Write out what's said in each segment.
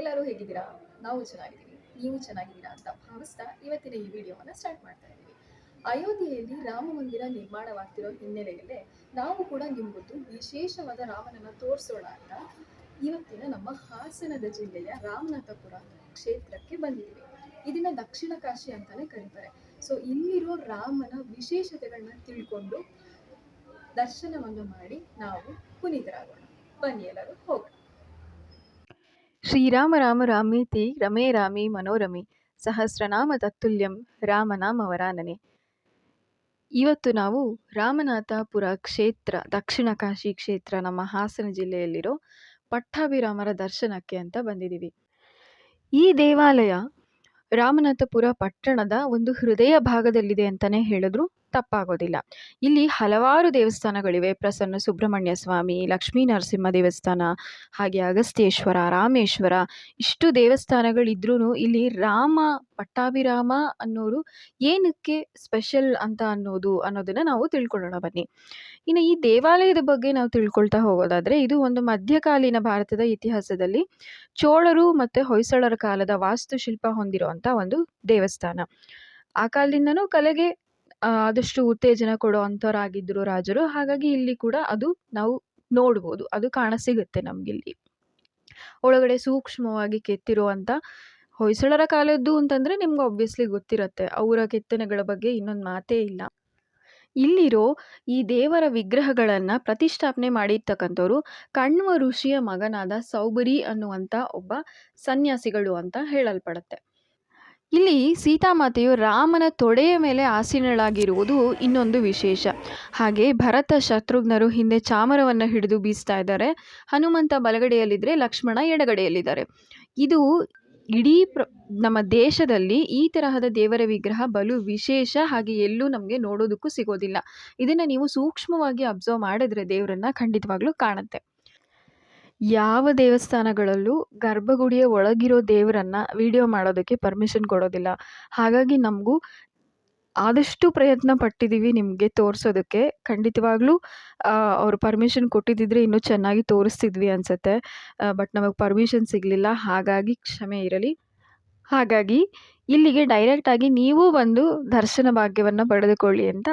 ಎಲ್ಲರೂ ಹೇಗಿದ್ದೀರಾ? ನಾವು ಚೆನ್ನಾಗಿದ್ದೀವಿ, ನೀವು ಚೆನ್ನಾಗಿದ್ದೀರಾ ಅಂತ ಭಾವಿಸ್ತಾ ಇವತ್ತಿನ ಈ ವಿಡಿಯೋವನ್ನು ಸ್ಟಾರ್ಟ್ ಮಾಡ್ತಾ ಇದ್ದೀವಿ. ಅಯೋಧ್ಯೆಯಲ್ಲಿ ರಾಮ ಮಂದಿರ ನಿರ್ಮಾಣವಾಗ್ತಿರೋ ಹಿನ್ನೆಲೆಯಲ್ಲೇ ನಾವು ಕೂಡ ನಿಮ್ಮದು ವಿಶೇಷವಾದ ರಾಮನನ್ನ ತೋರಿಸೋಣ ಅಂತ ಇವತ್ತಿನ ನಮ್ಮ ಹಾಸನದ ಜಿಲ್ಲೆಯ ರಾಮನಾಥಪುರ ಕ್ಷೇತ್ರಕ್ಕೆ ಬಂದಿದ್ದೀವಿ. ಇದನ್ನ ದಕ್ಷಿಣ ಕಾಶಿ ಅಂತಾನೆ ಕರೀತಾರೆ. ಸೊ ಇಲ್ಲಿರೋ ರಾಮನ ವಿಶೇಷತೆಗಳನ್ನ ತಿಳ್ಕೊಂಡು ದರ್ಶನವನ್ನು ಮಾಡಿ ನಾವು ಪುನೀತರಾಗೋಣ. ಬನ್ನಿ ಎಲ್ಲರೂ, ಹೋಗೋಣ. ಶ್ರೀರಾಮ ರಾಮ ರಾಮೀತಿ ರಮೇ ರಾಮಿ ಮನೋರಮಿ ಸಹಸ್ರನಾಮ ತತ್ತುಲ್ಯಂ ರಾಮನಾಮವರಾನನೆ. ಇವತ್ತು ನಾವು ರಾಮನಾಥಪುರ ಕ್ಷೇತ್ರ, ದಕ್ಷಿಣ ಕಾಶಿ ಕ್ಷೇತ್ರ ನಮ್ಮ ಹಾಸನ ಜಿಲ್ಲೆಯಲ್ಲಿರೋ ಪಟ್ಟಾಭಿರಾಮರ ದರ್ಶನಕ್ಕೆ ಅಂತ ಬಂದಿದ್ದೀವಿ. ಈ ದೇವಾಲಯ ರಾಮನಾಥಪುರ ಪಟ್ಟಣದ ಒಂದು ಹೃದಯ ಭಾಗದಲ್ಲಿದೆ ಅಂತಲೇ ಹೇಳಿದ್ರು. ತಪ್ಪಾಗೋದಿಲ್ಲ. ಇಲ್ಲಿ ಹಲವಾರು ದೇವಸ್ಥಾನಗಳಿವೆ. ಪ್ರಸನ್ನ ಸುಬ್ರಹ್ಮಣ್ಯ ಸ್ವಾಮಿ, ಲಕ್ಷ್ಮೀ ನರಸಿಂಹ ದೇವಸ್ಥಾನ, ಹಾಗೆ ಅಗಸ್ತ್ಯೇಶ್ವರ, ರಾಮೇಶ್ವರ, ಇಷ್ಟು ದೇವಸ್ಥಾನಗಳಿದ್ರೂ ಇಲ್ಲಿ ರಾಮ, ಪಟ್ಟಾಭಿರಾಮ ಅನ್ನೋರು ಏನಕ್ಕೆ ಸ್ಪೆಷಲ್ ಅಂತ ಅನ್ನೋದು ಅನ್ನೋದನ್ನು ನಾವು ತಿಳ್ಕೊಳ್ಳೋಣ ಬನ್ನಿ. ಇನ್ನು ಈ ದೇವಾಲಯದ ಬಗ್ಗೆ ನಾವು ತಿಳ್ಕೊಳ್ತಾ ಹೋಗೋದಾದರೆ, ಇದು ಒಂದು ಮಧ್ಯಕಾಲೀನ ಭಾರತದ ಇತಿಹಾಸದಲ್ಲಿ ಚೋಳರು ಮತ್ತು ಹೊಯ್ಸಳರ ಕಾಲದ ವಾಸ್ತುಶಿಲ್ಪ ಹೊಂದಿರುವಂಥ ಒಂದು ದೇವಸ್ಥಾನ. ಆ ಕಾಲದಿಂದನೂ ಕಲೆಗೆ ಆದಷ್ಟು ಉತ್ತೇಜನ ಕೊಡೋ ಆಗಿದ್ರು ರಾಜರು. ಹಾಗಾಗಿ ಇಲ್ಲಿ ಕೂಡ ಅದು ನಾವು ನೋಡ್ಬೋದು. ಅದು ಕಾಣಸಿಗುತ್ತೆ ನಮಗಿಲ್ಲಿ. ಒಳಗಡೆ ಸೂಕ್ಷ್ಮವಾಗಿ ಕೆತ್ತಿರುವಂಥ ಹೊಯ್ಸಳರ ಕಾಲದ್ದು ಅಂತಂದರೆ ನಿಮ್ಗೆ ಒಬ್ವಿಯಸ್ಲಿ ಗೊತ್ತಿರುತ್ತೆ. ಅವರ ಕೆತ್ತನೆಗಳ ಬಗ್ಗೆ ಇನ್ನೊಂದು ಮಾತೇ ಇಲ್ಲ. ಇಲ್ಲಿರೋ ಈ ದೇವರ ವಿಗ್ರಹಗಳನ್ನು ಪ್ರತಿಷ್ಠಾಪನೆ ಮಾಡಿರ್ತಕ್ಕಂಥವ್ರು ಕಣ್ವ ಋಷಿಯ ಮಗನಾದ ಸೌಬರಿ ಅನ್ನುವಂಥ ಒಬ್ಬ ಸನ್ಯಾಸಿಗಳು ಅಂತ ಹೇಳಲ್ಪಡುತ್ತೆ. ಇಲ್ಲಿ ಸೀತಾಮಾತೆಯು ರಾಮನ ತೊಡೆಯ ಮೇಲೆ ಆಸೀನಳಾಗಿರುವುದು ಇನ್ನೊಂದು ವಿಶೇಷ. ಹಾಗೆ ಭರತ ಶತ್ರುಘ್ನರು ಹಿಂದೆ ಚಾಮರವನ್ನು ಹಿಡಿದು ಬೀಸ್ತಾ ಇದ್ದಾರೆ. ಹನುಮಂತ ಬಲಗಡೆಯಲ್ಲಿದ್ದರೆ ಲಕ್ಷ್ಮಣ ಎಡಗಡೆಯಲ್ಲಿದ್ದಾರೆ. ಇದು ಇಡೀ ಪ್ರ, ನಮ್ಮ ದೇಶದಲ್ಲಿ ಈ ತರಹದ ದೇವರ ವಿಗ್ರಹ ಬಲು ವಿಶೇಷ. ಹಾಗೆ ಎಲ್ಲೂ ನಮಗೆ ನೋಡೋದಕ್ಕೂ ಸಿಗೋದಿಲ್ಲ. ಇದನ್ನು ನೀವು ಸೂಕ್ಷ್ಮವಾಗಿ ಅಬ್ಸರ್ವ್ ಮಾಡಿದ್ರೆ ದೇವರನ್ನ ಖಂಡಿತವಾಗ್ಲೂ ಕಾಣುತ್ತೆ. ಯಾವ ದೇವಸ್ಥಾನಗಳಲ್ಲೂ ಗರ್ಭಗುಡಿಯ ಒಳಗಿರೋ ದೇವರನ್ನ ವಿಡಿಯೋ ಮಾಡೋದಕ್ಕೆ ಪರ್ಮಿಷನ್ ಕೊಡೋದಿಲ್ಲ. ಹಾಗಾಗಿ ನಮಗೂ ಆದಷ್ಟು ಪ್ರಯತ್ನ ಪಟ್ಟಿದ್ದೀವಿ ನಿಮಗೆ ತೋರಿಸೋದಕ್ಕೆ. ಖಂಡಿತವಾಗ್ಲೂ ಅವರು ಪರ್ಮಿಷನ್ ಕೊಟ್ಟಿದ್ದಿದ್ರೆ ಇನ್ನೂ ಚೆನ್ನಾಗಿ ತೋರಿಸ್ತಿದ್ವಿ ಅನಿಸುತ್ತೆ. ಬಟ್ ನಮಗೆ ಪರ್ಮಿಷನ್ ಸಿಗಲಿಲ್ಲ. ಹಾಗಾಗಿ ಕ್ಷಮೆ ಇರಲಿ. ಹಾಗಾಗಿ ಇಲ್ಲಿಗೆ ಡೈರೆಕ್ಟಾಗಿ ನೀವು ಬಂದು ದರ್ಶನ ಭಾಗ್ಯವನ್ನು ಪಡೆದುಕೊಳ್ಳಿ ಅಂತ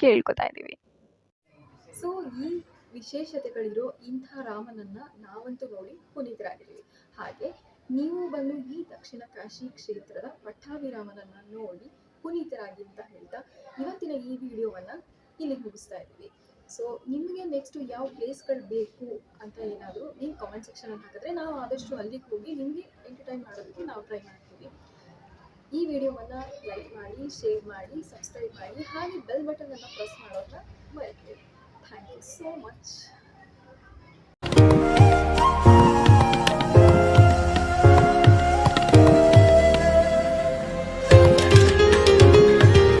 ಕೇಳ್ಕೊತಾ ಇದ್ದೀವಿ ಸೊ ಈ ವಿಶೇಷತೆಗಳಿರೋ ಇಂಥ ರಾಮನನ್ನ ನಾವಂತೂ ನೋಡಿ ಪುನೀತರಾಗಿದ್ದೀವಿ ಹಾಗೆ ನೀವು ಬಂದು ಈ ದಕ್ಷಿಣ ಕಾಶಿ ಕ್ಷೇತ್ರದ ಪಟ್ಟಾಭಿರಾಮನನ್ನ ನೋಡಿ ಪುನೀತರಾಗಿ ಅಂತ ಹೇಳ್ತಾ ಇವತ್ತಿನ ಈ ವಿಡಿಯೋವನ್ನ ಇಲ್ಲಿ ಮುಗಿಸ್ತಾ ಇದ್ದೀವಿ. ಸೊ ನಿಮಗೆ ನೆಕ್ಸ್ಟ್ ಯಾವ ಪ್ಲೇಸ್ಗಳು ಬೇಕು ಅಂತ ಏನಾದರೂ ನೀವು ಕಾಮೆಂಟ್ ಸೆಕ್ಷನ್ ಹಾಕಿದ್ರೆ ನಾವು ಆದಷ್ಟು ಅಲ್ಲಿಗೆ ಹೋಗಿ ನಿಮಗೆ ಎಂಟರ್ಟೈನ್ ಮಾಡೋದಕ್ಕೆ ನಾವು ಟ್ರೈ ಮಾಡ್ತೀವಿ. ಈ ವಿಡಿಯೋವನ್ನು ಲೈಕ್ ಮಾಡಿ ಶೇರ್ ಮಾಡಿ ಸಬ್ಸ್ಕ್ರೈಬ್ ಮಾಡಿ, ಹಾಗೆ ಬೆಲ್ ಬಟನನ್ನು ಪ್ರೆಸ್ ಮಾಡೋದನ್ನ ಮರಿಬೇಡಿ Thank you so much.